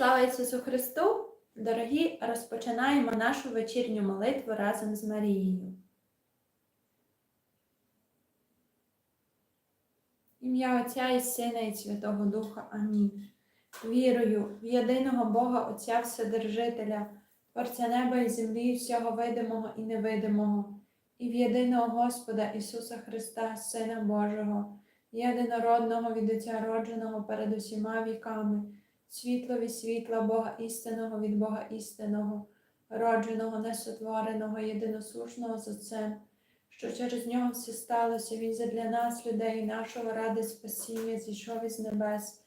Слава Ісусу Христу! Дорогі, розпочинаємо нашу вечірню молитву разом з Марією. Ім'я Отця і Сина і Святого Духа. Амінь. Вірую в єдиного Бога Отця Вседержителя, Творця неба і землі, всього видимого і невидимого, і в єдиного Господа Ісуса Христа, Сина Божого, єдинородного від Отця родженого перед усіма віками світло від світла Бога істинного від Бога істинного, родженого, несотвореного, єдиносушного з Отцем, що через нього все сталося, Він задля нас, людей, нашого ради спасіння, зійшов із небес,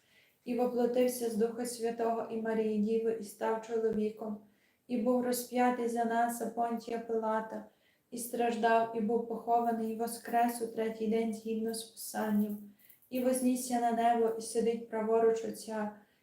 і воплотився з Духа Святого і Марії Діви, і став чоловіком, і був розп'ятий за нас, а Понтія Пилата, і страждав, і був похований, і воскрес у третій день згідно з Писанням, і вознісся на небо, і сидить праворуч Отця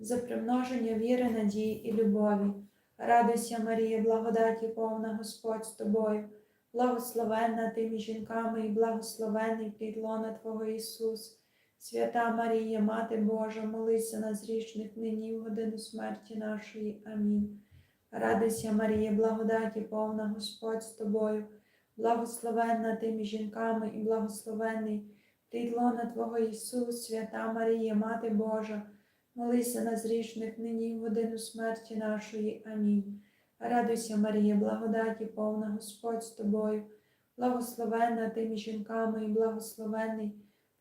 за примноження віри, надії і любові. Радуйся, Марія, благодаті повна Господь з тобою, благословенна ти між жінками і благословений плід лона Твого Ісус. Свята Марія, Мати Божа, молися на зрішних нині в годину смерті нашої. Амінь. Радуйся, Марія, благодаті повна Господь з тобою, благословенна ти між жінками і благословений плід лона Твого Ісус, свята Марія, Мати Божа. Молися на зрішних нині і в годину смерті нашої. Амінь. Радуйся, Марія, благодаті, повна Господь з тобою, благословенна ти між жінками і благословенний,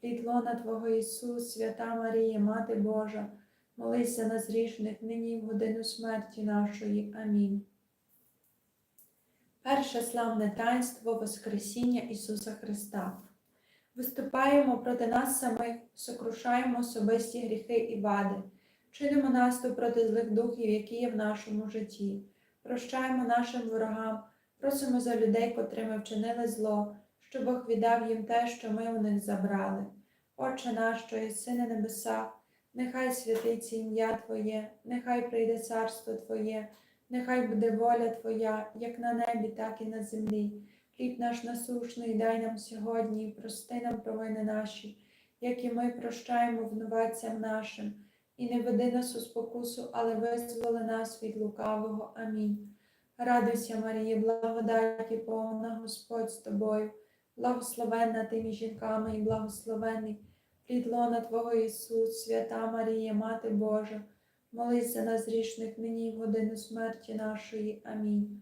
плід лона Твого Ісус, свята Марія, Мати Божа, молися на зрішних нині і в годину смерті нашої. Амінь. Перше славне таїнство Воскресіння Ісуса Христа. Виступаємо проти нас самих, сокрушаємо особисті гріхи і вади, чинимо наступ проти злих духів, які є в нашому житті, прощаємо нашим ворогам, просимо за людей, котрими вчинили зло, щоб Бог віддав їм те, що ми у них забрали. Отче наш, що єси на небесах, нехай святиться ім'я Твоє, нехай прийде царство Твоє, нехай буде воля Твоя, як на небі, так і на землі. Хліб наш насушний дай нам сьогодні, і прости нам провини наші, як і ми прощаємо винуватцям нашим, і не веди нас у спокусу, але визволи нас від лукавого. Амінь. Радуйся, Марія, благодаті, повна Господь з тобою, благословенна ти між жінками і благословений, плід лона Твого Ісус, свята Марія, Мати Божа, молись за нас грішних нині в годину смерті нашої. Амінь.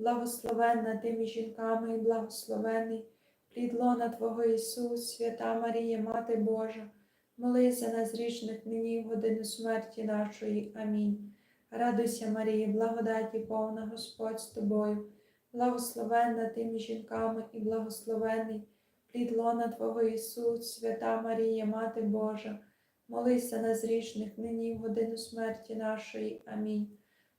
благословенна ти між жінками і благословений, плід лона Твого Ісус, свята Марія, Мати Божа, молися за нас грішних нині в годину смерті нашої. Амінь. Радуйся, Марія, благодаті, повна Господь з тобою, благословенна ти між жінками і благословений, плід лона Твого Ісус, свята Марія, Мати Божа, молися на зрішних нині в годину смерті нашої. Амінь.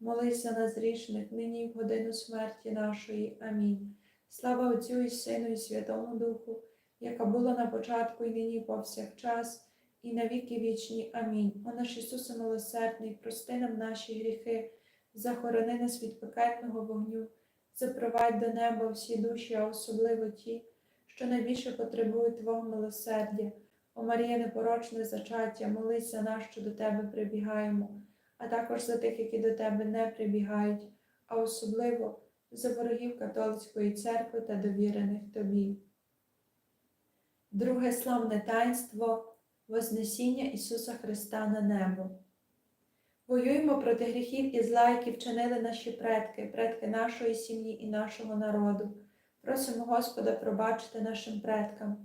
молися на зрішних нині і в годину смерті нашої. Амінь. Слава Отцю і Сину, і Святому Духу, яка була на початку і нині повсякчас, і на віки вічні. Амінь. О наш Ісусе милосердний, прости нам наші гріхи, захорони нас від пекельного вогню, запровадь до неба всі душі, а особливо ті, що найбільше потребують Твого милосердя. О Марія непорочне зачаття, молись за нас, що до Тебе прибігаємо, а також за тих, які до Тебе не прибігають, а особливо за ворогів католицької церкви та довірених Тобі. Друге славне таїнство Вознесіння Ісуса Христа на небо. Воюємо проти гріхів і зла, які вчинили наші предки, предки нашої сім'ї і нашого народу. Просимо Господа пробачити нашим предкам,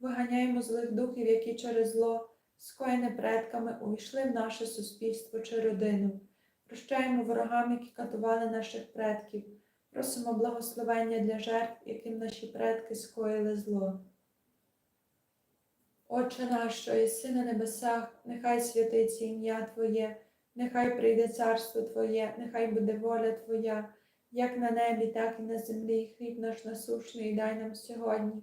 виганяємо злих духів, які через зло, скоєне предками, увійшли в наше суспільство чи родину. Прощаємо ворогам, які катували наших предків, просимо благословення для жертв, яким наші предки скоїли зло. Отче наш, що єси на небесах, нехай святиться ім'я Твоє, нехай прийде царство Твоє, нехай буде воля Твоя, як на небі, так і на землі. Хліб наш насушний дай нам сьогодні,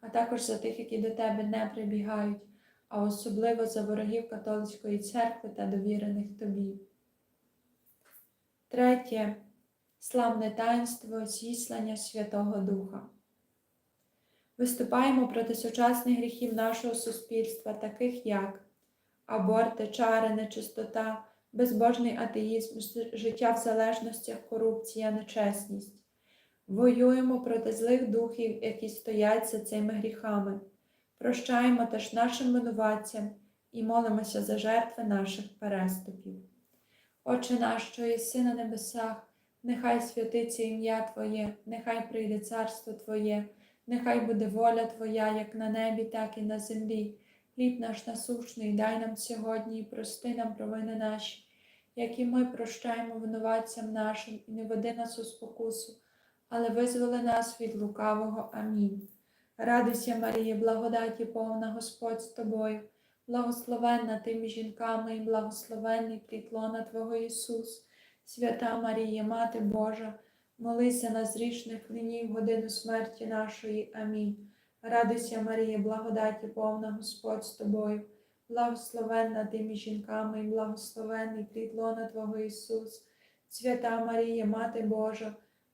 а також за тих, які до Тебе не прибігають, а особливо за ворогів католицької церкви та довірених Тобі. Третє славне таїнство зіслання Святого Духа. Виступаємо проти сучасних гріхів нашого суспільства, таких як аборти, чари, нечистота, безбожний атеїзм, життя в залежностях, корупція, нечесність. Воюємо проти злих духів, які стоять за цими гріхами. Прощаємо теж нашим винуватцям і молимося за жертви наших переступів. Отче наш, що єси на небесах, нехай святиться ім'я Твоє, нехай прийде царство Твоє, нехай буде воля Твоя, як на небі, так і на землі. Хліб наш насушний, дай нам сьогодні і прости нам провини наші, як і ми прощаємо винуватцям нашим, і не веди нас у спокусу, але визволи нас від лукавого. Амінь. Радуйся, Марія, благодаті повна Господь з тобою, благословенна ти між жінками і благословенний плід Твого Ісус. Свята Марія, Мати Божа, молися на зрішних нині в годину смерті нашої. Амінь. Радуйся, Марія, благодаті повна Господь з тобою, благословенна ти між жінками і благословенний плід Твого Ісус. Свята Марія, Мати Божа,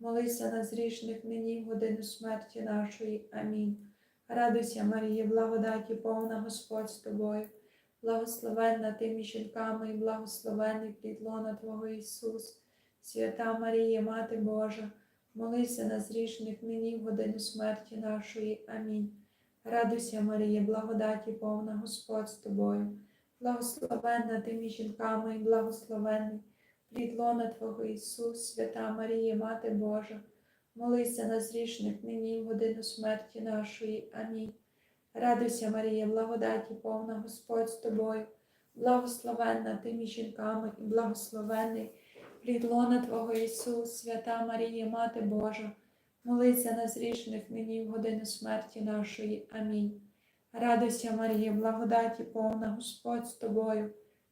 молися на зрішних нині в годину смерті нашої. Амінь. Радуйся, Марія, благодаті повна Господь з тобою, благословенна ти між жінками і благословенний плід лона Твого Ісус, свята Марія, Мати Божа, молися на зрішних нині в годину смерті нашої. Амінь. Радуйся, Марія, благодаті повна Господь з тобою, благословенна ти між жінками і благословенний плід лона Твого Ісус, свята Марія, Мати Божа, молися на зрішних нині в годину смерті нашої. Амінь. Радуйся, Марія, благодаті повна Господь з тобою, благословенна ти між жінками і благословенний плід лона Твого Ісус, свята Марія, Мати Божа, молися на зрішних нині в годину смерті нашої. Амінь. Радуйся, Марія, благодаті повна Господь з тобою,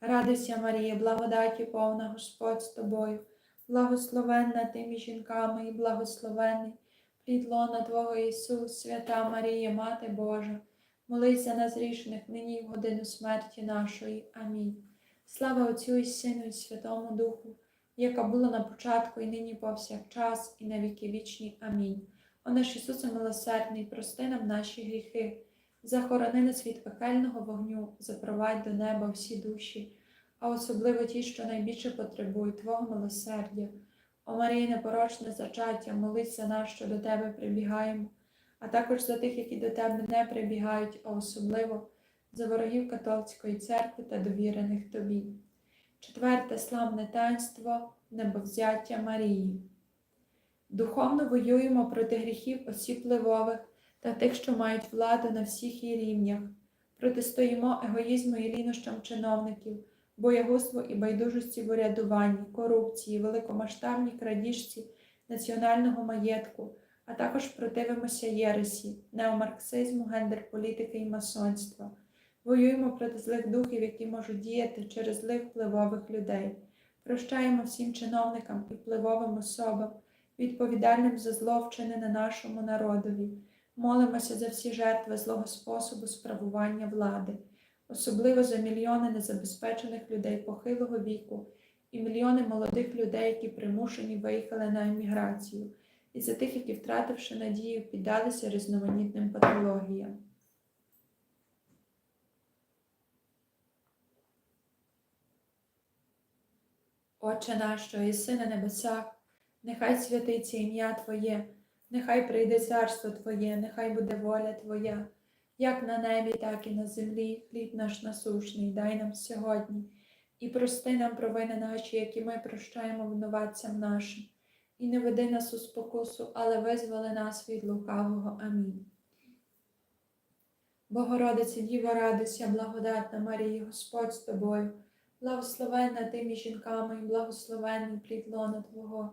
Радуйся, Марія, благодаті повна Господь з тобою, благословенна ти між жінками і благословенний плід лона Твого Ісус, свята Марія, Мати Божа, молися на зрішних нині в годину смерті нашої. Амінь. Слава Отцю і Сину, і Святому Духу, яка була на початку і нині повсякчас, і на віки вічні. Амінь. О наш Ісусе милосердний, прости нам наші гріхи, захорони нас від пекельного вогню, запровадь до неба всі душі, а особливо ті, що найбільше потребують Твого милосердя. О Марії, непорочне зачаття, молись за нас, що до Тебе прибігаємо, а також за тих, які до Тебе не прибігають, а особливо за ворогів католицької церкви та довірених Тобі. Четверте славне таїнство небовзяття Марії. Духовно воюємо проти гріхів осіб впливових та тих, що мають владу на всіх її рівнях. Протистоїмо егоїзму і лінощам чиновників, боягузтву і байдужості в урядуванні, корупції, великомасштабній крадіжці національного маєтку, а також противимося єресі, неомарксизму, гендер-політики і масонства. Воюємо проти злих духів, які можуть діяти через злих впливових людей. Прощаємо всім чиновникам і впливовим особам, відповідальним за зло вчинене нашому народові. Молимося за всі жертви злого способу справування влади, особливо за мільйони незабезпечених людей похилого віку і мільйони молодих людей, які примушені виїхали на еміграцію, і за тих, які, втративши надію, піддалися різноманітним патологіям. Отче наш, що єси на небесах, нехай святиться ім'я Твоє, нехай прийде царство Твоє, нехай буде воля Твоя, як на небі, так і на землі. Хліб наш насушний, дай нам сьогодні, і прости нам провини наші, які ми прощаємо винуватцям нашим. І не веди нас у спокусу, але визволи нас від лукавого. Амінь. Богородице, Діво, радуйся, благодатна Марія, Господь з тобою, благословенна ти між жінками, і благословенний плід лона Твого,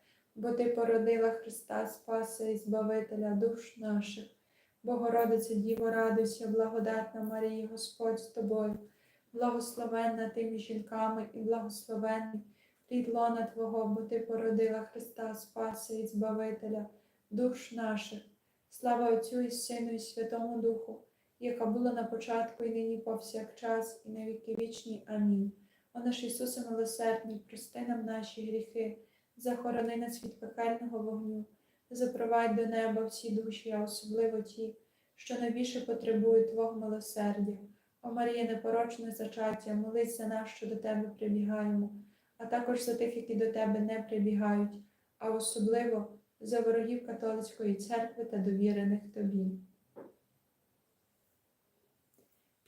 бо ти породила Христа Спаса і Збавителя душ наших. Богородице Діво, радуйся, благодатна Марія, Господь з тобою, благословенна ти між жінками і благословенний плід лона Твого, бо ти породила Христа Спаса і Збавителя душ наших. Слава Отцю і Сину, і Святому Духу, яка була на початку і нині повсякчас, і на віки вічні. Амінь. О наш Ісусе милосердний, прости нам наші гріхи, захорони нас від пекельного вогню, запровадь до неба всі душі, а особливо ті, що найбільше потребують Твого милосердя. О Марія, непорочне зачаття, молись за нас, що до Тебе прибігаємо, а також за тих, які до Тебе не прибігають, а особливо за ворогів католицької церкви та довірених Тобі.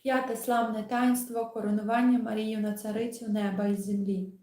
П'яте славне таїнство коронування Марію на царицю неба і землі.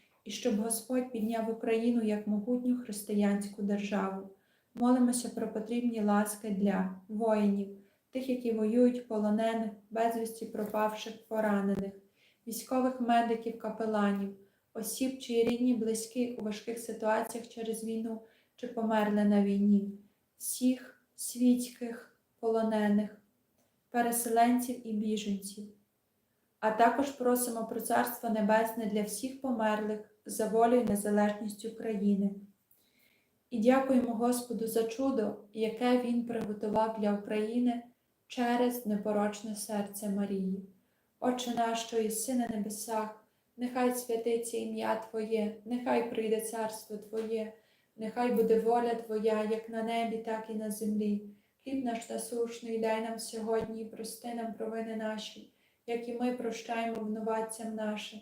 і щоб Господь підняв Україну як могутню християнську державу. Молимося про потрібні ласки для воїнів, тих, які воюють полонених, безвісті пропавших, поранених, військових медиків, капеланів, осіб, чиї рідні, близькі у важких ситуаціях через війну чи померли на війні, всіх світських полонених, переселенців і біженців. А також просимо про Царство Небесне для всіх померлих за волю і незалежність України. І дякуємо Господу за чудо, яке Він приготував для України через непорочне серце Марії. Отче наш, що єси небесах, нехай святиться ім'я Твоє, нехай прийде царство Твоє, нехай буде воля Твоя, як на небі, так і на землі. Хліб наш насушний дай нам сьогодні і прости нам провини наші, як і ми прощаємо винуватцям нашим.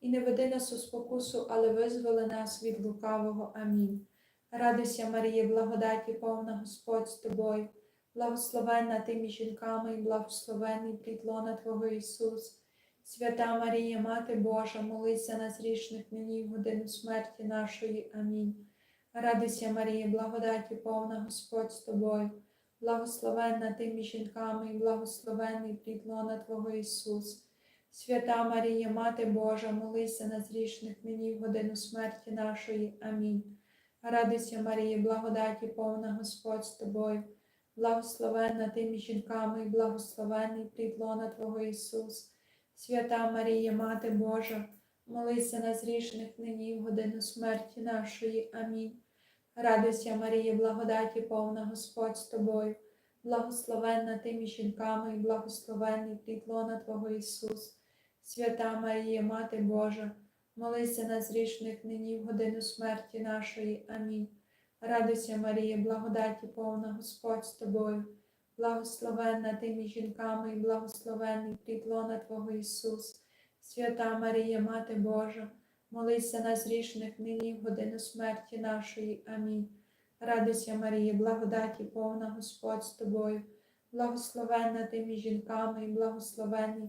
І не веди нас у спокусу, але визволи нас від лукавого. Амінь. Радуйся, Марія, благодаті, повна Господь з тобою, благословенна ти між жінками і благословенний плід лона Твого Ісус. Свята Марія, Мати Божа, молися нас грішних нині в годину смерті нашої. Амінь. Радуйся, Марія, благодаті повна Господь з тобою, благословенна ти між жінками і благословенний плід лона Твого Ісус. Свята Марія, Мати Божа, молися нас грішних нині в годину смерті нашої. Амінь. Радуйся, Марія, благодаті повна Господь з тобою, благословенна ти між жінками і благословенний плід Твого Ісус. Свята Марія, Мати Божа, молися нас грішних нині в годину смерті нашої. Амінь. Радуйся, Марія, благодаті повна Господь з тобою, благословенна ти між жінками і благословенний плід Твого Ісус. Свята Марія, Мати Божа, молися нас грішних нині в годину смерті нашої. Амінь. Радуйся, Марія, благодаті повна Господь з тобою, благословенна ти між жінками і благословенний плід Твого Ісус. Свята Марія, Мати Божа, молися нас грішних нині в годину смерті нашої. Амінь. Радуйся, Марія, благодаті повна Господь з тобою, благословенна ти жінками і благословенний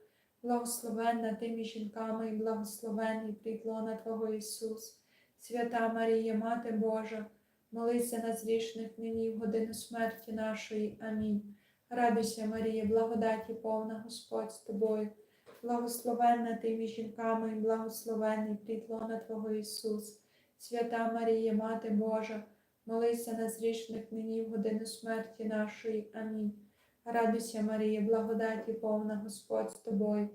благословенна ти між жінками і благословенний плід лона Твого Ісус, свята Марія, Мати Божа, молися нас грішних нині в годину смерті нашої. Амінь. Радуйся, Марія, благодаті повна Господь з тобою, благословенна ти між жінками і благословенний плід лона Твого Ісус, свята Марія, Мати Божа, молися нас грішних нині в годину смерті нашої. Амінь. Радуйся, Марія, благодаті повна Господь з тобою,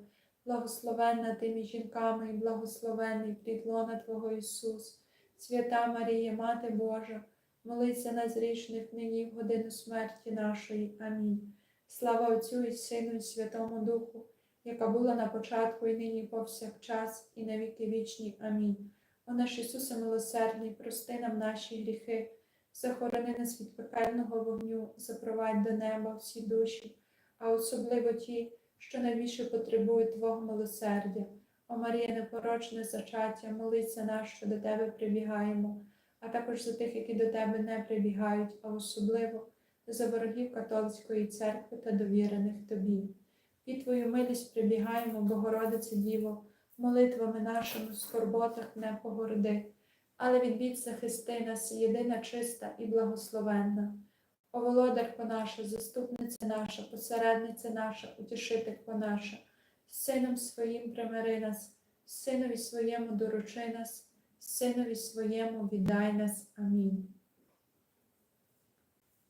благословенна ти між жінками і благословенний плід лона Твого Ісус, свята Марія, Мати Божа, молися нас грішних нині в годину смерті нашої. Амінь. Слава Отцю і Сину, і Святому Духу, яка була на початку і нині повсякчас, і на віки вічні. Амінь. О наш Ісусе милосердний, прости нам наші гріхи, захорони нас від пекельного вогню, запровадь до неба всі душі, а особливо ті, що найбільше потребують Твого милосердя. О Марія, непорочне зачаття, молиться нас, що до Тебе прибігаємо, а також за тих, які до Тебе не прибігають, а особливо за ворогів католицької церкви та довірених Тобі. Під Твою милість прибігаємо, Богородице Діво, молитвами нашими в скорботах не погорди, але від бід захисти нас, єдина чиста і благословенна. О володарко наша, заступниця наша, посередниця наша, утішителько наша, сином своїм примири нас, синові своєму доручи нас, синові своєму віддай нас. Амінь.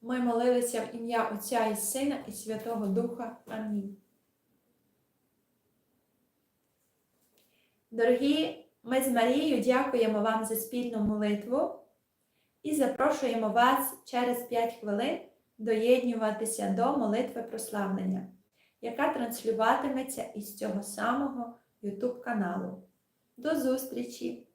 Ми молилися в ім'я Отця і Сина і Святого Духа. Амінь. Дорогі, ми з Марією дякуємо вам за спільну молитву і запрошуємо вас через 5 хвилин доєднюватися до молитви прославлення, яка транслюватиметься із цього самого YouTube каналу. До зустрічі!